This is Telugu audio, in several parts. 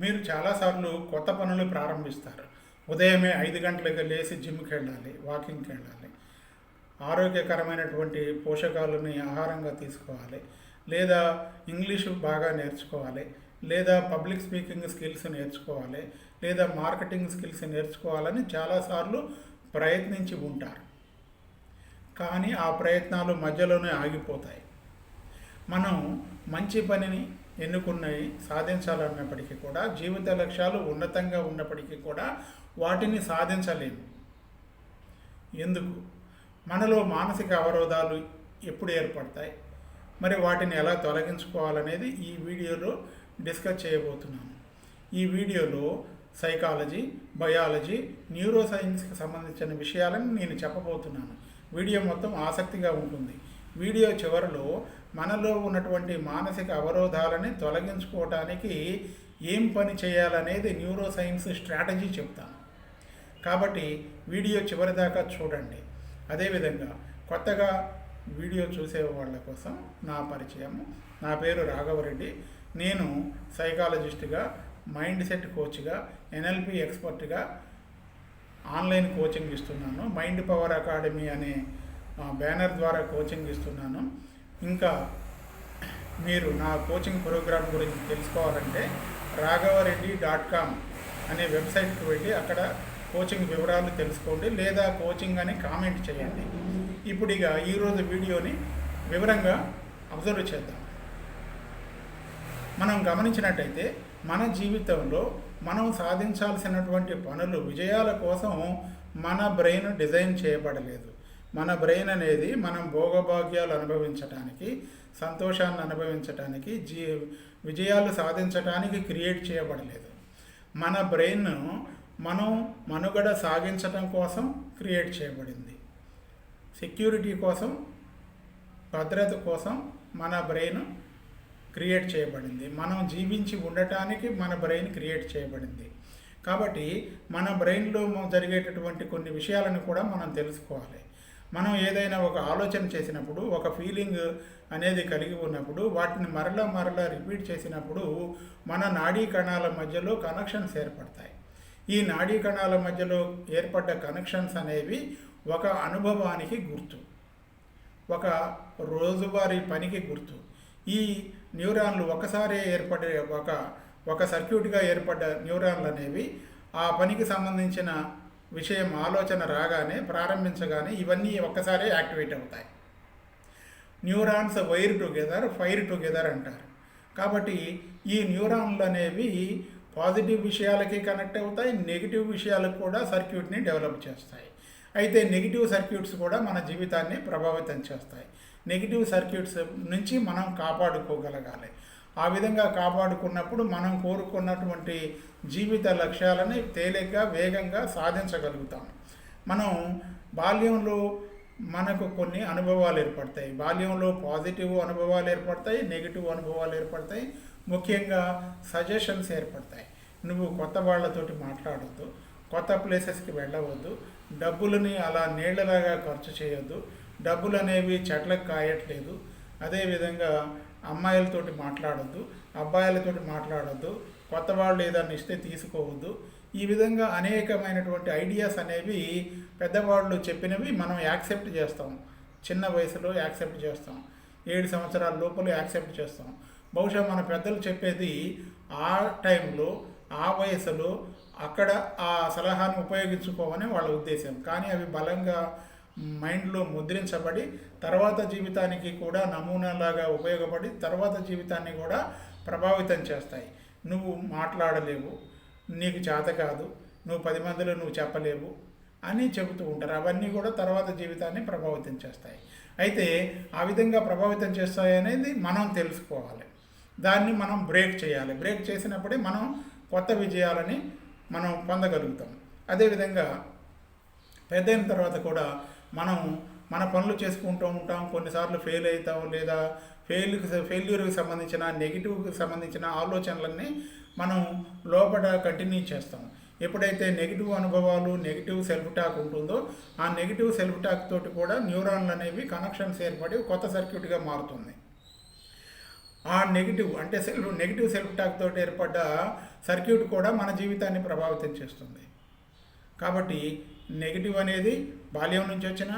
మీరు చాలాసార్లు కొత్త పనులు ప్రారంభిస్తారు. ఉదయమే ఐదు గంటలకు లేచి జిమ్కి వెళ్ళాలి వాకింగ్కి వెళ్ళాలి. ఆరోగ్యకరమైనటువంటి పోషకాలని ఆహారంగా తీసుకోవాలి. లేదా ఇంగ్లీషు బాగా నేర్చుకోవాలి. లేదా పబ్లిక్ స్పీకింగ్ స్కిల్స్ నేర్చుకోవాలి. లేదా మార్కెటింగ్ స్కిల్స్ నేర్చుకోవాలని చాలాసార్లు ప్రయత్నించి ఉంటారు. కానీ ఆ ప్రయత్నాలు మధ్యలోనే ఆగిపోతాయి. మనం మంచి పనిని ఎన్నుకున్నవి సాధించాలన్నప్పటికీ కూడా జీవిత లక్ష్యాలు ఉన్నతంగా ఉన్నప్పటికీ కూడా వాటిని సాధించలేము. ఎందుకు? మనలో మానసిక అవరోధాలు ఎప్పుడు ఏర్పడతాయి? మరి వాటిని ఎలా తొలగించుకోవాలనేది ఈ వీడియోలో డిస్కస్ చేయబోతున్నాను. ఈ వీడియోలో సైకాలజీ బయాలజీ న్యూరో సైన్స్కి సంబంధించిన విషయాలను నేను చెప్పబోతున్నాను. వీడియో మొత్తం ఆసక్తిగా ఉంటుంది. వీడియో చివరిలో మనలో ఉన్నటువంటి మానసిక అవరోధాలని తొలగించుకోవటానికి ఏం పని చేయాలనేది న్యూరో సైన్స్ స్ట్రాటజీ చెప్తాను. కాబట్టి వీడియో చివరిదాకా చూడండి. అదేవిధంగా కొత్తగా వీడియో చూసే వాళ్ళ కోసం నా పరిచయం నా పేరు రాఘవరెడ్డి. నేను సైకాలజిస్ట్గా మైండ్ సెట్ కోచ్గా ఎన్ఎల్పి ఎక్స్పర్ట్గా ఆన్లైన్ కోచింగ్ ఇస్తున్నాను. మైండ్ పవర్ అకాడమీ అనే బ్యానర్ ద్వారా కోచింగ్ ఇస్తున్నాను. ఇంకా మీరు నా కోచింగ్ ప్రోగ్రామ్ గురించి తెలుసుకోవాలంటే రాఘవరెడ్డి డాట్ కామ్ అనే వెబ్సైట్కి వెళ్ళి అక్కడ కోచింగ్ వివరాలు తెలుసుకోండి లేదా కోచింగ్ అని కామెంట్ చేయండి. ఇప్పుడు ఇక ఈరోజు వీడియోని వివరంగా అబ్జర్వ్ చేద్దాం. మనం గమనించినట్టయితే మన జీవితంలో మనం సాధించాల్సినటువంటి పనులు విజయాల కోసం మన బ్రెయిన్ డిజైన్ చేయబడలేదు. మన బ్రెయిన్ అనేది మనం భోగభాగ్యాలు అనుభవించటానికి సంతోషాన్ని అనుభవించటానికి జీ విజయాలు సాధించటానికి క్రియేట్ చేయబడలేదు. మన బ్రెయిన్ మనం మనుగడ సాగించటం కోసం క్రియేట్ చేయబడింది. సెక్యూరిటీ కోసం భద్రత కోసం మన బ్రెయిన్ క్రియేట్ చేయబడింది. మనం జీవించి ఉండటానికి మన బ్రెయిన్ క్రియేట్ చేయబడింది. కాబట్టి మన బ్రెయిన్లో జరిగేటటువంటి కొన్ని విషయాలను కూడా మనం తెలుసుకోవాలి. మనం ఏదైనా ఒక ఆలోచన చేసినప్పుడు ఒక ఫీలింగ్ అనేది కలిగి ఉన్నప్పుడు వాటిని మరలా మరలా రిపీట్ చేసినప్పుడు మన నాడీ కణాల మధ్యలో కనెక్షన్స్ ఏర్పడతాయి. ఈ నాడీ కణాల మధ్యలో ఏర్పడ్డ కనెక్షన్స్ అనేవి ఒక అనుభవానికి గుర్తు. ఒక రోజువారీ పనికి గుర్తు. ఈ న్యూరాన్లు ఒకసారి ఏర్పడే ఒక ఒక సర్క్యూట్గా ఏర్పడ్డ న్యూరాన్లు అనేవి ఆ పనికి సంబంధించిన విషయం ఆలోచన రాగానే ప్రారంభించగానే ఇవన్నీ ఒక్కసారే యాక్టివేట్ అవుతాయి. Neurons wire together fire together అంటారు. కాబట్టి ఈ న్యూరాన్లు అనేవి పాజిటివ్ విషయాలకి కనెక్ట్ అవుతాయి నెగిటివ్ విషయాలకు కూడా సర్క్యూట్ని డెవలప్ చేస్తాయి. అయితే నెగిటివ్ సర్క్యూట్స్ కూడా మన జీవితాన్ని ప్రభావితం చేస్తాయి. నెగిటివ్ సర్క్యూట్స్ నుంచి మనం కాపాడుకోగలగాలి. ఆ విధంగా కాపాడుకున్నప్పుడు మనం కోరుకున్నటువంటి జీవిత లక్ష్యాలని తేలిగ్గా వేగంగా సాధించగలుగుతాం. మనం బాల్యంలో మనకు కొన్ని అనుభవాలు ఏర్పడతాయి. బాల్యంలో పాజిటివ్ అనుభవాలు ఏర్పడతాయి నెగిటివ్ అనుభవాలు ఏర్పడతాయి ముఖ్యంగా సజెషన్స్ ఏర్పడతాయి. నువ్వు కొత్త వాళ్ళతోటి మాట్లాడొద్దు కొత్త ప్లేసెస్కి వెళ్ళవద్దు డబ్బులని అలా నీళ్ళలాగా ఖర్చు చేయొద్దు డబ్బులు అనేవి చెట్లకు కాయట్లేదు అదేవిధంగా అమ్మాయిలతోటి మాట్లాడొద్దు అబ్బాయిలతోటి మాట్లాడొద్దు కొత్త వాళ్ళు ఏదైనా ఇస్తే తీసుకోవద్దు. ఈ విధంగా అనేకమైనటువంటి ఐడియాస్ అనేవి పెద్దవాళ్ళు చెప్పినవి మనం యాక్సెప్ట్ చేస్తాం. చిన్న వయసులో యాక్సెప్ట్ చేస్తాం. ఏడు సంవత్సరాల లోపల యాక్సెప్ట్ చేస్తాం. బహుశా మన పెద్దలు చెప్పేది ఆ టైంలో ఆ వయసులో అక్కడ ఆ సలహాను ఉపయోగించుకోమని వాళ్ళ ఉద్దేశం. కానీ అవి బలంగా మైండ్లో ముద్రించబడి తర్వాత జీవితానికి కూడా నమూనాలాగా ఉపయోగపడి తర్వాత జీవితాన్ని కూడా ప్రభావితం చేస్తాయి. నువ్వు మాట్లాడలేవు నీకు చేత కాదు నువ్వు పది మందిలో నువ్వు చెప్పలేవు అని చెబుతూ ఉంటారు. అవన్నీ కూడా తర్వాత జీవితాన్ని ప్రభావితం చేస్తాయి. అయితే ఆ విధంగా ప్రభావితం చేస్తాయి అనేది మనం తెలుసుకోవాలి. దాన్ని మనం బ్రేక్ చేయాలి. బ్రేక్ చేసినప్పుడే మనం కొత్త విజయాలని మనం పొందగలుగుతాం. అదేవిధంగా పెద్దయిన తర్వాత కూడా మనం మన పనులు చేసుకుంటూ ఉంటాం. కొన్నిసార్లు ఫెయిల్ అవుతాం లేదా ఫెయిల్ ఫెయిల్యూర్కి సంబంధించిన నెగిటివ్కి సంబంధించిన ఆలోచనలన్నీ మనం లోపల కంటిన్యూ చేస్తాం. ఎప్పుడైతే నెగిటివ్ అనుభవాలు నెగిటివ్ సెల్ఫ్ టాక్ ఉంటుందో ఆ నెగిటివ్ సెల్ఫ్ టాక్ తోటి కూడా న్యూరాన్లు అనేవి కనెక్షన్స్ ఏర్పడి కొత్త సర్క్యూట్గా మారుతుంది. ఆ నెగిటివ్ అంటే సెల్ఫ్ నెగిటివ్ సెల్ఫ్ టాక్ తోటి ఏర్పడ్డ సర్క్యూట్ కూడా మన జీవితాన్ని ప్రభావితం చేస్తుంది. కాబట్టి నెగిటివ్ అనేది బాల్యం నుంచి వచ్చిన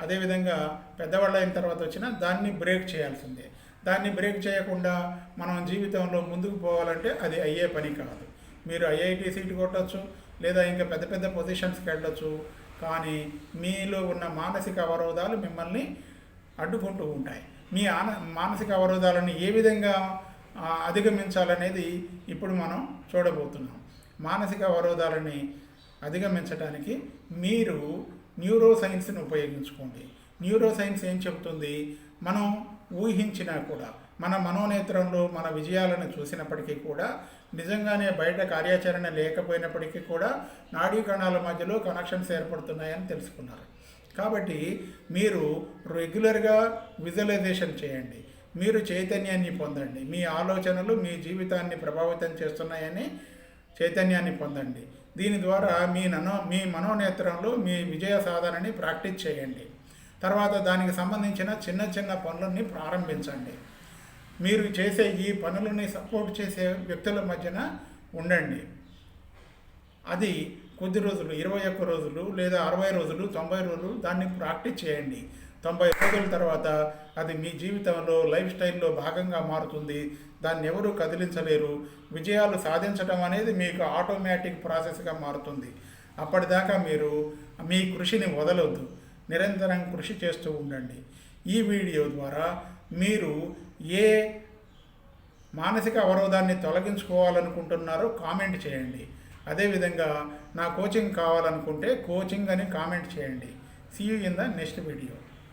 అదేవిధంగా పెద్దవాళ్ళు అయిన తర్వాత వచ్చిన దాన్ని బ్రేక్ చేయాల్సిందే. దాన్ని బ్రేక్ చేయకుండా మనం జీవితంలో ముందుకు పోవాలంటే అది అయ్యే పని కాదు. మీరు ఐఐటి సీట్ కొట్టచ్చు లేదా ఇంకా పెద్ద పెద్ద పొజిషన్స్కి వెళ్ళొచ్చు కానీ మీలో ఉన్న మానసిక అవరోధాలు మిమ్మల్ని అడ్డుకుంటూ ఉంటాయి. మీ ఆన మానసిక అవరోధాలను ఏ విధంగా అధిగమించాలనేది ఇప్పుడు మనం చూడబోతున్నాం. మానసిక అవరోధాలని అధిగమించడానికి మీరు న్యూరో సైన్స్ని ఉపయోగించుకోండి. న్యూరో సైన్స్ ఏం చెబుతుంది? మనం ఊహించినా కూడా మన మనోనేత్రంలో మన విజయాలను చూసినప్పటికీ కూడా నిజంగానే బయట కార్యాచరణ లేకపోయినప్పటికీ కూడా నాడీ కణాల మధ్యలో కనెక్షన్స్ ఏర్పడుతున్నాయని తెలుసుకున్నారు. కాబట్టి మీరు రెగ్యులర్గా విజువలైజేషన్ చేయండి. మీరు చైతన్యాన్ని పొందండి. మీ ఆలోచనలు మీ జీవితాన్ని ప్రభావితం చేస్తున్నాయని చైతన్యాన్ని పొందండి. దీని ద్వారా మీ ననో మీ మనోనేత్రంలో మీ విజయ సాధనని ప్రాక్టీస్ చేయండి. తర్వాత దానికి సంబంధించిన చిన్న చిన్న పనులన్నీ ప్రారంభించండి. మీరు చేసే ఈ పనులని సపోర్ట్ చేసే వ్యక్తుల మధ్యన ఉండండి. అది కొద్ది రోజులు ఇరవై ఒక్క రోజులు లేదా అరవై రోజులు తొంభై రోజులు దాన్ని ప్రాక్టీస్ చేయండి. తొంభై రోజుల తర్వాత అది మీ జీవితంలో లైఫ్ స్టైల్లో భాగంగా మారుతుంది. దాన్ని ఎవరు కదిలించలేరు. విజయాలు సాధించడం అనేది మీకు ఆటోమేటిక్ ప్రాసెస్గా మారుతుంది. అప్పటిదాకా మీరు మీ కృషిని వదలొద్దు. నిరంతరం కృషి చేస్తూ ఉండండి. ఈ వీడియో ద్వారా మీరు ఏ మానసిక అవరోధాన్ని తొలగించుకోవాలనుకుంటున్నారో కామెంట్ చేయండి. అదేవిధంగా నా కోచింగ్ కావాలనుకుంటే కోచింగ్ అని కామెంట్ చేయండి. See you in the next video